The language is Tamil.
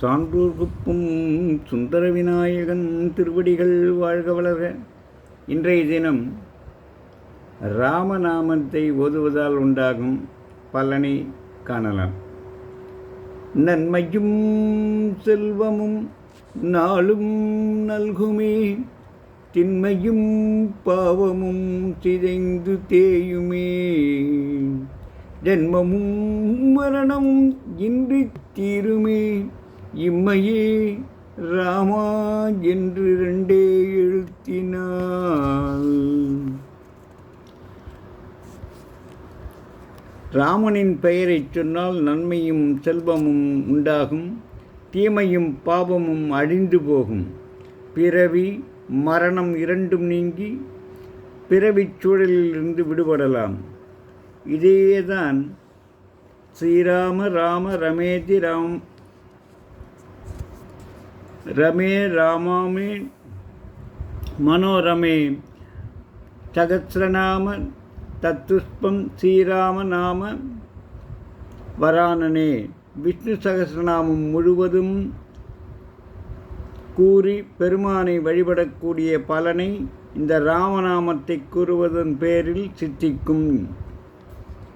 சான்றோர் குப்பும் சுந்தர விநாயகன் திருவடிகள் வாழ்க வளர. இன்றைய தினம் ராமநாமத்தை ஓதுவதால் உண்டாகும் பலனை காணலாம். நன்மையும் செல்வமும் நாளும் நல்குமே. திண்மையும் பாவமும் சிதைந்து தேயுமே. ஜென்மமும் மரணமும் இன்றி தீருமே. இம்மையே ராமா என்று ரெண்டே எழுத்தினாள். ராமனின் பெயரைச் சொன்னால் நன்மையும் செல்வமும் உண்டாகும் தீமையும் பாபமும் அழிந்து போகும். பிறவி மரணம் இரண்டும் நீங்கி பிறவிச் சூழலிலிருந்து விடுபடலாம். இதேதான் ஸ்ரீராம ராம ரமேதி ராம் ரமே ராமாமே மனோரமே சகசிரநாம தத்துஷ்பம் ஸ்ரீராம நாம வரானனே விஷ்ணு சகசிரநாமம் முழுவதும் கூறி பெருமானை வழிபடக்கூடிய பலனை இந்த ராமநாமத்தை கூறுவதன் பேரில் சித்திக்கும்.